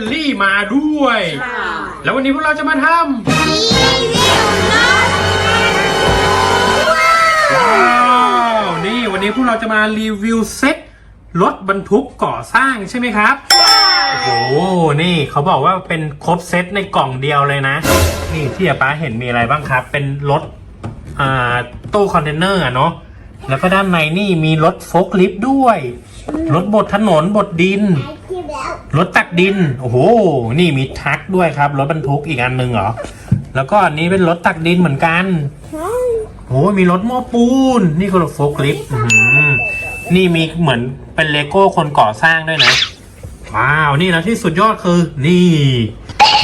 เบลลี่มาด้วย แล้ววันนี้พวกเราจะมาทำรีวิวรถว้าวนี่วันนี้พวกเราจะมารีวิวเซ็ตรถบรรทุกก่อสร้างใช่ไหมครับโอ้โหนี่เขาบอกว่าเป็นครบเซ็ตในกล่องเดียวเลยนะ นี่ที่อาป้าเห็นมีอะไรบ้างครับ เป็นรถอ่าตู้คอนเทนเนอร์อะเนาะแล้วก็ด้านในนี่มีรถโฟล์คลิฟต์ด้วย รถบดถนนบดดินคลิปแล้ว รถตักดิน โอ้โห นี่มีทรัคด้วยครับ รถบรรทุกอีกอันหนึ่งเหรอ แล้วก็อันนี้เป็นรถตักดินเหมือนกันโอ้มีรถโม้ปูน นี่คือรถโฟล์คลิฟต์อื้อหือนี่มีเหมือนเป็นเลโก้คนก่อสร้างด้วยนะ ว้าว นี่แล้วที่สุดยอดคือ นี่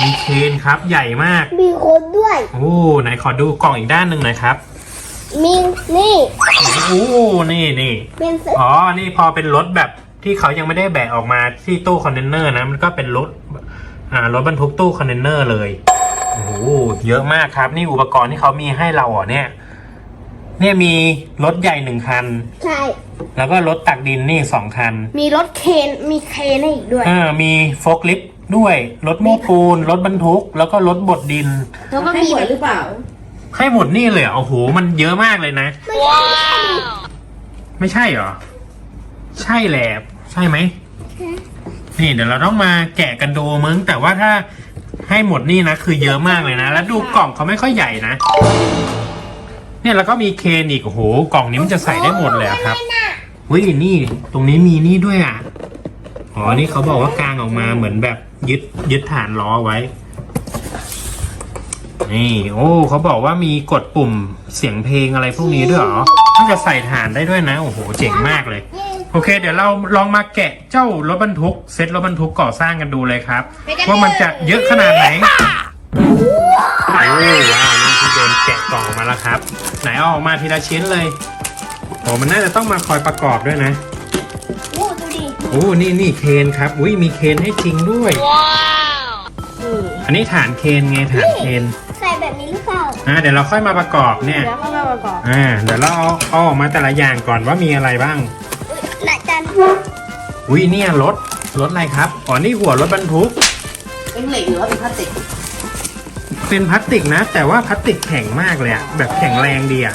มีเคนครับใหญ่มาก มีคนด้วย โอ้ ไหนขอดูกล่องอีกด้านหนึ่งหน่อยครับมีนี่ โอ้ นี่นี่เป็นเสื้ออ๋อ นี่พอเป็นรถแบบ ที่เขายังไม่ได้แบกออกมาที่ตู้คอนเทนเนอร์นะ มันก็เป็นรถอ่ารถบรรทุกตู้คอนเทนเนอร์เลยโอ้โหเยอะมากครับ นี่อุปกรณ์ที่เขามีให้เราอะเนี่ย เนี่ยมีรถใหญ่หนึ่งคัน ใช่ แล้วก็รถตักดินนี่สองคัน มีรถเคนมีเคนให้อีกด้วย อ่ามีโฟล์คลิฟต์ด้วยรถโม้ปูนรถบรรทุก แล้วก็รถบดดิน แล้วก็ให้มีหมดหรือเปล่า ให้หมดนี่เลยเหรอโอ้โหมันเยอะมากเลยนะ ไม่ใช่เหรอ ใช่แหละใช่ไหม นี่เดี๋ยวเราต้องมาแกะกันดูมึง แต่ว่าถ้าให้หมดนี่นะ คือเยอะมากเลยนะ แล้วดูกล่องเขาไม่ค่อยใหญ่นะ เนี่ยแล้วก็มีเคนอีกโอ้โหกล่องนี้มันจะใส่ได้หมดเลยอะครับวินี่ ตรงนี้มีนี่ด้วยอะอ๋อนี่เขาบอกว่ากางออกมาเหมือนแบบยึดยึดฐานล้อไว้ นี่ โอ้เขาบอกว่ามีกดปุ่มเสียงเพลงอะไรพวกนี้ด้วยเหรอน่าจะใส่ฐานได้ด้วยนะ โอ้โห เจ๋งมากเลย โอเค เดี๋ยวเราลองมาแกะเจ้ารถบรรทุกเซ็ตรถบรรทุกก่อสร้างกันดูเลยครับว่ามันจะเยอะขนาดไหนโอ้ว้าวนี่พี่เบนแกะกล่องออกมาแล้วครับ ไหนเอาออกมาทีละชิ้นเลยโอ้มันน่าจะต้องมาคอยประกอบด้วยนะโอ้ดูดิโอ้นี่นี่เคนครับอุ้ยมีเคนให้จริงด้วย อันนี้ฐานเคนไงฐานเคนใส่แบบนี้หรือเปล่าอ่าเดี๋ยวเราค่อยมาประกอบเนี่ย แล้วก็มาประกอบอ่าเดี๋ยวเราเอาเอาออกมาแต่ละอย่างก่อนว่ามีอะไรบ้างหลักจัน อุ้ยเนี่ยรถรถอะไรครับอ๋อนี่หัวรถบรรทุกเป็นเหล็กหรือว่าเป็นพลาสติกเป็นพลาสติกนะ แต่ว่าพลาสติกแข็งมากเลยอะแบบแข็งแรงดีอะ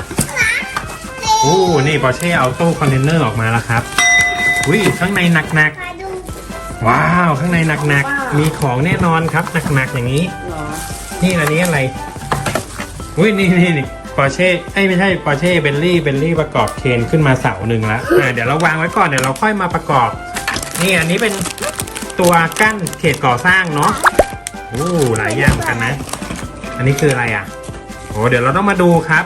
โอ้นี่ปอร์เช่เอาตู้คอนเทนเนอร์ออกมาแล้วครับอุ้ยข้างในหนักมาดูๆว้าวข้างในหนักๆมีของแน่นอนครับหนักๆอย่างนี้เหรอนี่อันนี้อะไรอุ้ยนี่นี่นี่ปอร์เช่ไอ้ยไม่ใช่ปอร์เช่เบลลี่เบลลี่ประกอบเคนขึ้นมาเสาหนึ่งแล้วอ่าเดี๋ยวเราวางไว้ก่อนเดี๋ยวเราค่อยมาประกอบ นี่อันนี้เป็นตัวกั้นเขตก่อสร้างเนาะโอ้หลายอย่างเหมือนกันนะ อันนี้คืออะไรอะโอ้เดี๋ยวเราต้องมาดูครับ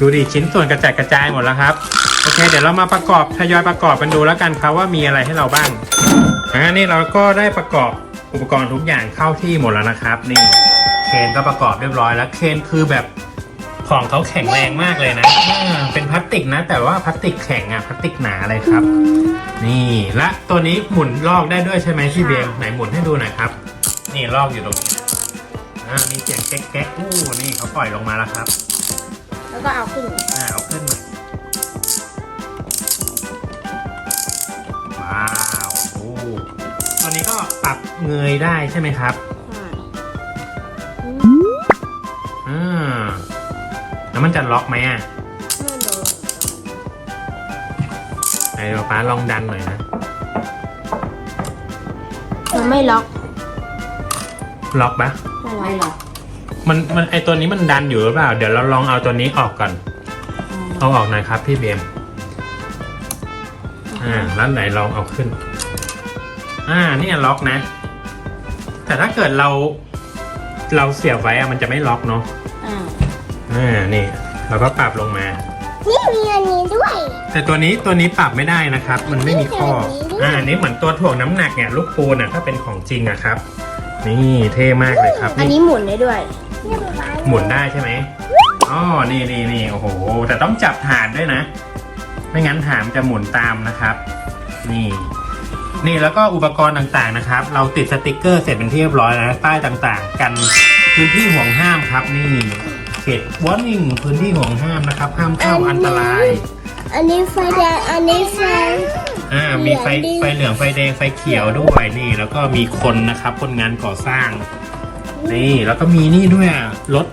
ดูดิชิ้นส่วนกระจัดกระจายหมดแล้วครับโอเค เดี๋ยวเรามาประกอบทยอยประกอบกันดูแล้วกันครับว่ามีอะไรให้เราบ้างอ่านี่เราก็ได้ประกอบอุปกรณ์ทุกอย่างเข้าที่หมดแล้วนะครับ นี่เคนก็ประกอบเรียบร้อยแล้วเคนคือแบบ ของเขาแข็งแรงมากเลยนะอ่าเป็นพลาสติกนะ แต่ว่าพลาสติกแข็งอะพลาสติกหนาเลยครับ นี่และตัวนี้หมุนลอกได้ด้วยใช่ไหมพี่เบมไหนหมุนให้ดูหน่อยครับ นี่ลอกอยู่ตรงนี้อ่ามีเสียงแก๊กแก๊กอู้นี่เขาปล่อยลงมาแล้วครับแล้วก็เอาขึ้นอ่าเอาขึ้นมาว้าวโอ้ตัวนี้ก็ปรับเงยได้ใช่ไหมครับอ่า แล้วมันจะล็อกไหมอะไหนป๊าป๊าลองดันหน่อยนะ มันไม่ล็อก ล็อกปะไม่หรอก มันมันไอตัวนี้มันดันอยู่หรือเปล่า เดี๋ยวเราลองเอาตัวนี้ออกก่อน เอาออกหน่อยครับพี่เบมอ่าแล้วไหนลองเอาขึ้น อ่านี่ล็อกนะ แต่ถ้าเกิดเรา เราเสียบไว้อะมันจะไม่ล็อกเนาะอ่า อ่านี่เราก็ปรับลงมา นี่มีอันนี้ด้วย แต่ตัวนี้ตัวนี้ปรับไม่ได้นะครับ มันไม่มีข้ออ่านี่เหมือนตัวถ่วงน้ำหนักเนี่ยลูกปูนอะถ้าเป็นของจริงอะครับ นี่เท่มากเลยครับอันนี้หมุนได้ด้วยหมุนได้ใช่ไหมอ๋อนี่นี่นี่โอ้โห แต่ต้องจับฐานด้วยนะ ไม่งั้นฐานจะหมุนตามนะครับ นี่ นี่แล้วก็อุปกรณ์ต่างๆนะครับ เราติดสติกเกอร์เสร็จเป็นที่เรียบร้อยแล้วนะป้ายต่างๆ กันพื้นที่ห่วงห้ามครับนี่ เขตวอร์นิ่งพื้นที่ห่วงห้ามนะครับ ห้ามเข้าอันตราย อันนี้ไฟแดง อันนี้ไฟ อ่า มีไฟเหลืองดิ ไฟเหลืองไฟแดงไฟเขียวด้วยนี่ แล้วก็มีคนนะครับคนงานก่อสร้าง นี่แล้วก็มีนี่ด้วยอะรถ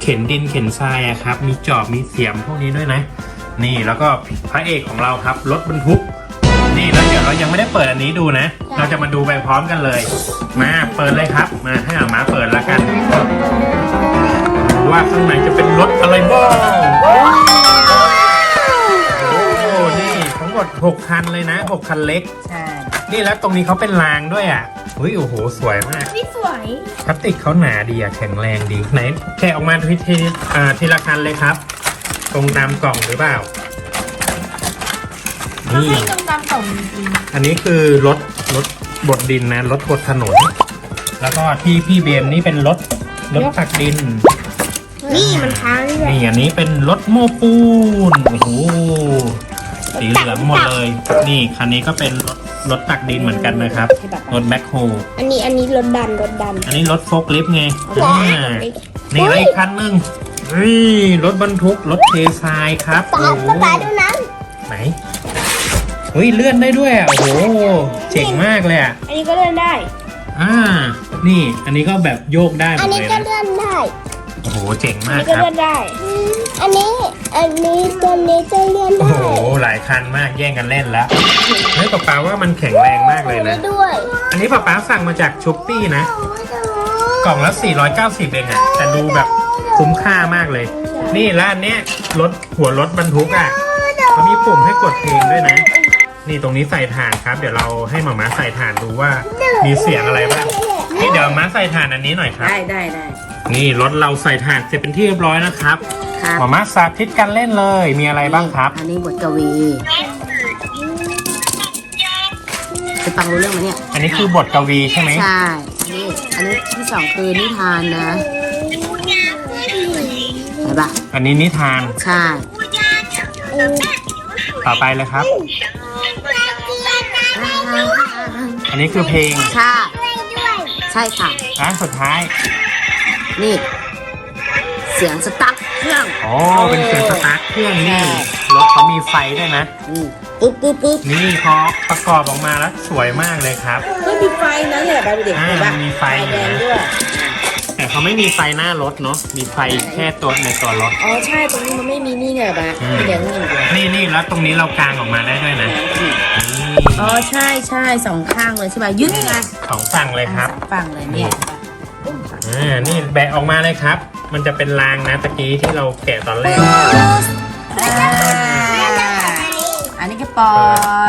เข็นดินเข็นทรายอะครับ มีจอบมีเสียมพวกนี้ด้วยนะ นี่แล้วก็พระเอกของเราครับรถบรรทุก นี่แล้วเดี๋ยวเรายังไม่ได้เปิดอันนี้ดูนะ เราจะมาดูไปพร้อมกันเลย มาเปิดเลยครับ มาให้อามาเปิดแล้วกันดู ว่าข้างในจะเป็นรถอะไรบ้างโอ้นี่ทั้งหมด6คันเลยนะ6คันเล็ก ใช่นี่แล้วตรงนี้เขาเป็นรางด้วยอะอุ้ยโอ้โหสวยมากพี่สวยพลาสติกเขาหนาดีอะแข็งแรงดีไหนแกะออกมาทีทีอ่าทีละคันเลยครับ ตรงตามกล่องหรือเปล่าเขานี่ให้ตรงตามกล่องจริงอันนี้คือรถรถบดดินนะรถบดถนน แล้วก็ที่พี่เบมนี่เป็นรถรถตักดินๆ นี่มันค้างด้วยนี่อันนี้เป็นรถโม้ปูนโอ้โหสีเหลืองหมดเลย นี่คันนี้ก็เป็นรถรถตักดินเหมือนกันนะครับ รถแบ็คโฮอันนี้อันนี้รถดันรถดัน อันนี้รถโฟล์คลิฟต์ไงอ่านี่แล้วอีกคันหนึ่งเฮ้ยรถบรรทุกรถเททรายครับป๊าโอ้โหป๊าป๊าดูนั้นไหนเฮ้ยเลื่อนได้ด้วยอะโอ้โหเจ๋งมากเลยอะอันนี้ก็เลื่อนได้ อ่า นี่อันนี้ก็แบบโยกได้หมอันดนี้เลยก็นะเลื่อนได้ โอ้โหเจ๋งอันมากนี้ก็ครับ เลื่อนได้อันนี้ อันนี้ตัวนี้จะเลื่อนโอ้ได้โหหลายคันมากแย่งกันเล่นแล้วเฮ้ยป๊าป๊าว่ามันแข็งแรงมากเลยนะ ด้วยอันนี้ป๊าป๊าสั่งมาจากชุปปี้นะ กล่องละ 490 เองอะแต่ดูแบบคุ้มค่ามากเลย นี่แล้วอันเนี้ยรถหัวรถบรรทุกอะเขามีปุ่มให้กดเพลงด้วยนะ นี่ตรงนี้ใส่ถ่านครับ เดี๋ยวเราให้หมาม้าใส่ถ่านดูว่ามีเสียงอะไรบ้างนี่เดี๋ยวม้าใส่ถ่านอันนี้หน่อยครับ ได้ได้ได้ นี่รถเราใส่ถ่านเสร็จเป็นที่เรียบร้อยนะครับครับหมาม้าสาธิตการเล่นเลย มีอะไรบ้างครับ อันนี้บทกวีจะฟังรู้เรื่องไหมเนี่ยอันนี้คือบทกวีใช่ไหมใช่นี่อันนี้ที่สองคือนิทานนะใช่ปะอันนี้นิทาน ใช่ต่อไปเลยครับ อันนี้คือเพลงใช่ใช่ค่ะร้านสุดท้าย นี่ เสียงสตั๊กเครื่องอ๋อ เป็นเสียงสตาร์ทเครื่องนี่ รถเขามีไฟด้วยนะนี่ปุ๊บปุ๊บปุ๊บนี่พอประกอบออกมาแล้วสวยมากเลยครับไม่มีไฟนะเนี่ยไปเด็กอ่าเห็นปะมันมีไฟอยู่แดงนะด้วย แต่เขาไม่มีไฟหน้ารถเนาะ มีไฟแค่ตัวในตัวรถ อ๋อใช่ ตรงนี้มันไม่มีนี่ไงปะอืมแดงนี่อย่างเดียวนี่นี่แล้วตรงนี้เรากางออกมาได้ด้วยนะนี่อ๋อใช่ใช่สองข้างเลยใช่ป่ะยึดไงสองฝั่งเลยครับสองฝั่งเลยเนี่ย อ่า นี่แบะออกมาเลยครับ มันจะเป็นรางนะตะกี้ที่เราแกะตอนแรกอ่าอันนี้ก็ปล่อ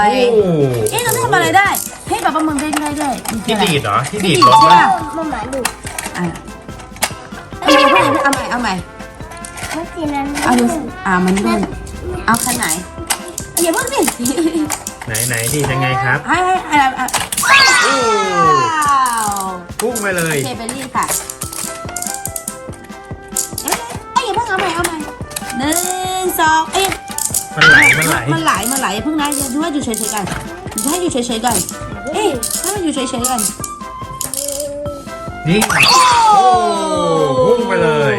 ยโอ้เอ๊ะเราทำอะไรได้ให้แบบว่ามึงได้ได้ได้ที่ดีดเหรอที่ดีดที่รถใช่วะป่ะมาหมาดูอะเอาใหม่เอาใหม่เอาใหม่เมื่อกี้นั้นเอาดูสิอ่ามันนู่นเอาคันไหนอย่าเพิ่งสิไหนไหนดีดยังไงครับให้ให้ให้ให้โอ้ว้าวพุ่งไปเลยเคเบลลี่ค่ะ หนึ่งสองเอ๊ะมันไหลมันไหลมันไหลมันไหลอย่าเพิ่งนะดูให้อยู่เฉยๆกันดูให้อยู่เฉยๆกันเอ๊ะให้มันอยู่เฉยๆกันนี่โอ้พุ่งไปเลย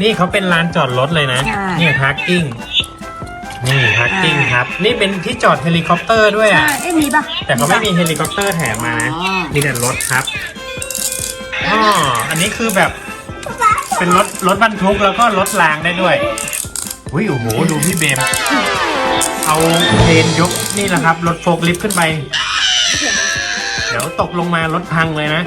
นี่เขาเป็นลานจอดรถเลยนะใช่นี่พาร์กิ้งนี่พาร์กิ้งครับ นี่เป็นที่จอดเฮลิคอปเตอร์ด้วยใช่อะเอ๊ะมีปะแต่เขาไม่มีเฮลิคอปเตอร์แถมมานะอ๋อมีแต่รถครับอ๋ออันนี้คือแบบเป็นรถรถบรรทุกแล้วก็รถรางได้ด้วย อุ้ยโอ้โหดูพี่เบม เอาเครนยกนี่แหละครับ รถโฟล์คลิฟต์ขึ้นไป เดี๋ยวตกลงมารถพังเลยนะ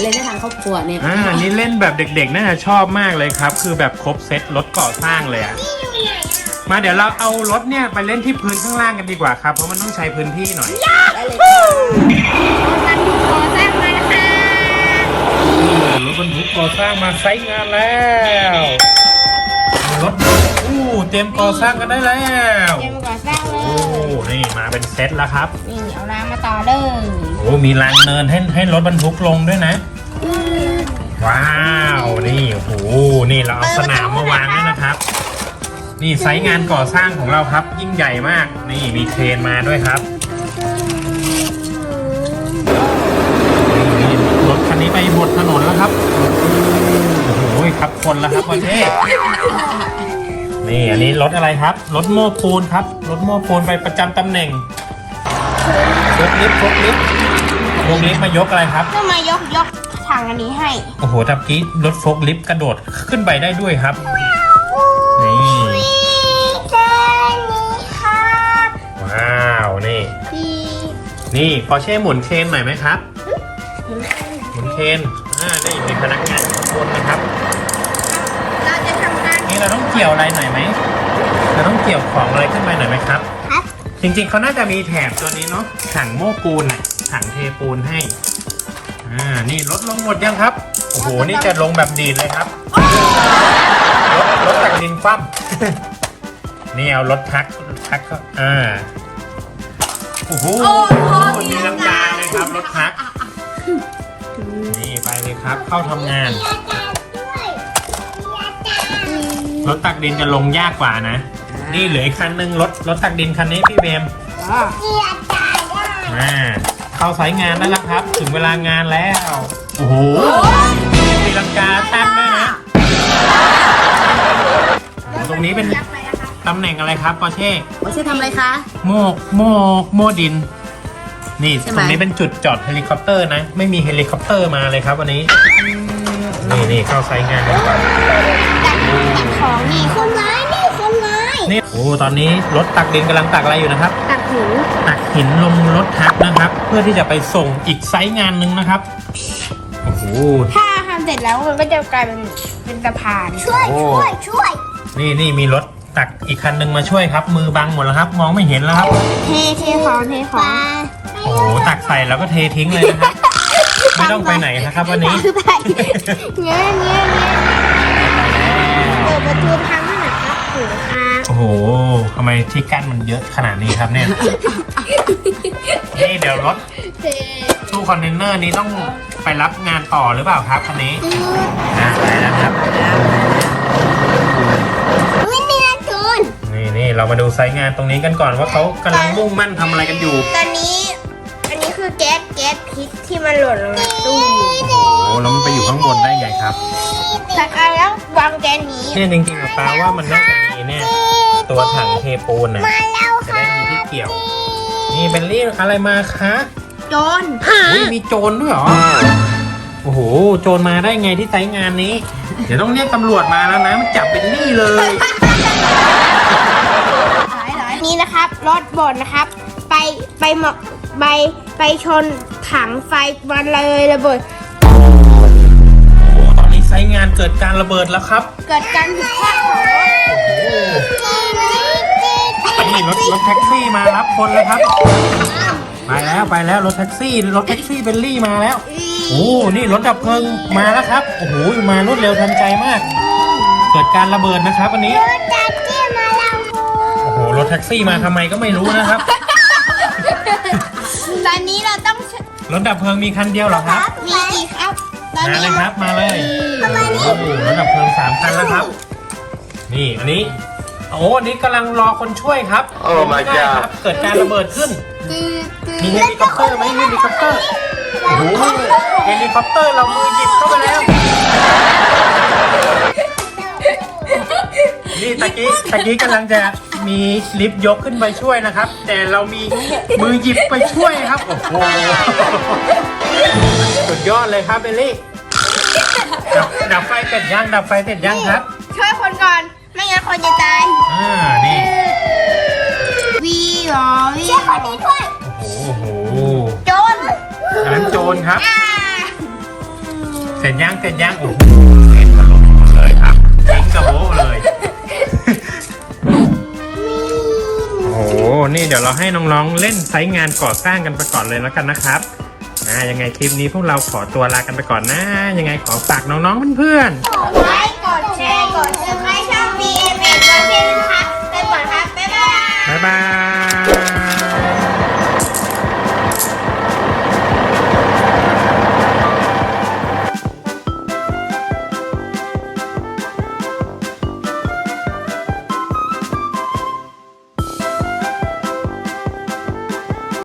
เล่นได้ทางครอบครัวเนี่ยอ่านี่เล่นแบบเด็กๆน่าจะชอบมากเลยครับ คือแบบครบเซตรถก่อสร้างเลยอะมาเดี๋ยวเราเอารถเนี่ยไปเล่นที่พื้นข้างล่างกันดีกว่าครับ เพราะมันต้องใช้พื้นที่หน่อย ได้เลยการดูก่อสร้างมานะคะ รถบรรทุกก่อสร้างมาไซต์งานแล้ว รถอู้เตรียมก่อสร้างกันได้แล้วเตรียมก่อสร้างเลโอ้ยนี่มาเป็นเซตแล้วครับนี่เอาน้ำมาต่อเลยโอ้มีรางเนินให้ให้รถบรรทุกลงด้วยนะ ว้าวนี่โอ้โหนี่เราเอาสนามมาวางด้วยนะครับ นี่ไซต์งานก่อสร้างของเราครับ ยิ่งใหญ่มาก นี่มีเครนมาด้วยครับนี่รถคันนี้ไปบดถนนแล้วครับโอ้โหครับคนแล้วครับประเทศน นี่อันนี้รถอะไรครับรถโม้ปูนครับรถโม้ปูนไปประจำตำแหน่งยกลิฟต์ยกลิฟต์ยกลิฟต์มายกอะไรครับก็มายกยกถังอันนี้ให้ โอ้โหทับกี้รถโฟกลิฟต์กระโดดขึ้นไปได้ด้วยครับนี่แค่นี้ค่ะว้าวนี่ พี่นี่ปอร์เช่หมุนเคนหน่อยไหมครับ หมุนเคนอ่านี่มีพนักงานข้างบนนะครับ เราจะทำการ นี่เราต้องเกี่ยวอะไรหน่อยไหมเราต้องเกี่ยวของอะไรขึ้นไปหน่อยไหมครับ ครับ จริงๆเขาน่าจะมีแถบตัวนี้เนาะถังโม้ปูนน่ะถังเทปูนให้อ่านี่รถลงหมดยังครับโอ้โหนี่จะลงแบบดีดเลยครับรถรถจากดินคว่ำ นี่เอารถทักรถทักก็อ่าโอ้โหมีลังกาเลยครับรถทัก นี่ไปเลยครับ เข้าทำงานร ถตักดินจะลงยากกว่านะ นี่เหลืออีกคันหนึ่งรถรถตักดินคันนี้พี่เบมอ่าเข้าสายงานแล้วล่ะครับ ถึงเวลางานแล้ว โอ้โหมีลังกาตั้งด้วยนะโอ้ตรงนี้เป็นตำแหน่งอะไรครับปอเช่โอเช่ทำอะไรคะ โมกโมกโมดิน นี่ใช่ไหม ตรงนี้เป็นจุดจอดเฮลิคอปเตอร์นะ ไม่มีเฮลิคอปเตอร์มาเลยครับวันนี้ นี่นี่เข้าสายงานกันก่อนตักของนี่คนร้ายนี่คนร้ายนี่โอ้ตอนนี้รถตักดินกำลังตักอะไรอยู่นะครับ ตักหูตักหินลงรถทักนะครับ เพื่อที่จะไปส่งอีกไซต์งานหนึ่งนะครับโอ้โหถ้าทำเสร็จแล้วมันก็จะกลายเป็นเป็นสะพานช่วยโอ้ช่วยช่วยนี่นี่มีรถตักอีกคันหนึ่งมาช่วยครับ มือบังหมดแล้วครับ มองไม่เห็นแล้วครับ เทเทของเทของโอ้โหตักใส่แล้วก็เททิ้งเลยนะครับ ไม่ต้องไปไหนนะครับวันนี้ไปเงี้ยเงี้ยเงี้ยเปิดประตูทางให้หน่อยครับหูครับโอ้โหทำไมที่กั้นมันเยอะขนาดนี้ครับเนี่ยนี่เดี๋ยวรถตู้คอนเทนเนอร์นี้ต้องไปรับงานต่อหรือเปล่าครับคันนี้อ่าไปแล้วครับไม่มีนะจูนนี่นี่เรามาดูไซต์งานตรงนี้กันก่อนว่าเขากำลังมุ่งมั่นทำอะไรกันอยู่ตอนนี้อันนี้ สแก๊สพิษที่มันหล่นลงในตู้โอ้โหแล้วมันไปอยู่ข้างบนได้ไงครับจากการแล้ววางแก๊สนี้เนี่ยจริงๆอะปาว่ามันน่าจะมีเนี่ยตัวถังเทปูนนะมาแล้วจะค่ะได้มีที่เกี่ยว นี่เบลลี่อะไรมาคะโจนอุ้ยมีโจรด้วยเหรอโอ้โหโจรมาได้ไงที่ไซต์งานนี้ เดี๋ยวต้องเรียกตำรวจมาแล้วนะมันจับเบลลี่เลย นี่นะครับรถบดนะครับ ไปไปเหมาะไป ไปชนถังไฟมันเลยระเบิดโอ้ตอนนี้ไซต์งานเกิดการระเบิดแล้วครับเกิดการผิดพลาดของรถโอ้โหนี่รถรถแท็กซี่มารับคนแล้วครับ ไปแล้วไปแล้วรถแท็กซี่รถแท็กซี่เบลลี่มาแล้ว โอ้นี่รถดับเพลิงมาแล้วครับ โอ้โหมารวดเร็วทันใจมาก เกิดการระเบิดนะครับวันนี้จัดเที่ยมาแล้วโอ้โหรถแท็กซี่มาทำไมก็ไม่รู้นะครับ รถดับเพลิงมีคันเดียวเหรอครับมีอีกครับตอนมานี้เลยครับมาเลยโอ้โหรถดับเพลิงสามคันแล้วครับ นี่อันนี้โอ้อันนี้กำลังรอคนช่วยครับ Oh my ไม่ได้ครับเกิดการระเบิดขึ้น มีเฮลิคอปเตอร์ไหมเฮลิคอปเตอร์โอ้โหเฮลิคอปเตอร์เรามือหยิบเข้าไปแล้ว นี่ตะกี้ตะกี้กำลังจะมีลิฟต์ยกขึ้นไปช่วยนะครับ แต่เรามีมือหยิบไปช่วยครับโอ้โหสุดยอดเลยครับเบลลี่ดับดับไฟเสร็จยังดับไฟเสร็จยังครับ ช่วยคนก่อน ไม่งั้นคนจะตายอ่านี่วีหรอวีช่วยคนนี้ด้วยโอ้โหโอ้โหโจนอันนั้นโจรครับอ่าเสร็จยังเสร็จยังโอ้โหเห็นถล่มหมดเลยครับทิ้งกระโบ นี่เดี๋ยวเราให้น้องๆเล่นไซต์งานก่อสร้างกันไปก่อนเลยแล้วกันนะครับอ่ายังไงคลิปนี้พวกเราขอตัวลากันไปก่อนนะ ยังไงขอฝากน้องๆเพื่อนกดไลค์กดแชร์กดซับสไครต์ช่อง B M A กดเช่นนะคะไปก่อนครับ บ๊ายบายๆบ๊ายบาย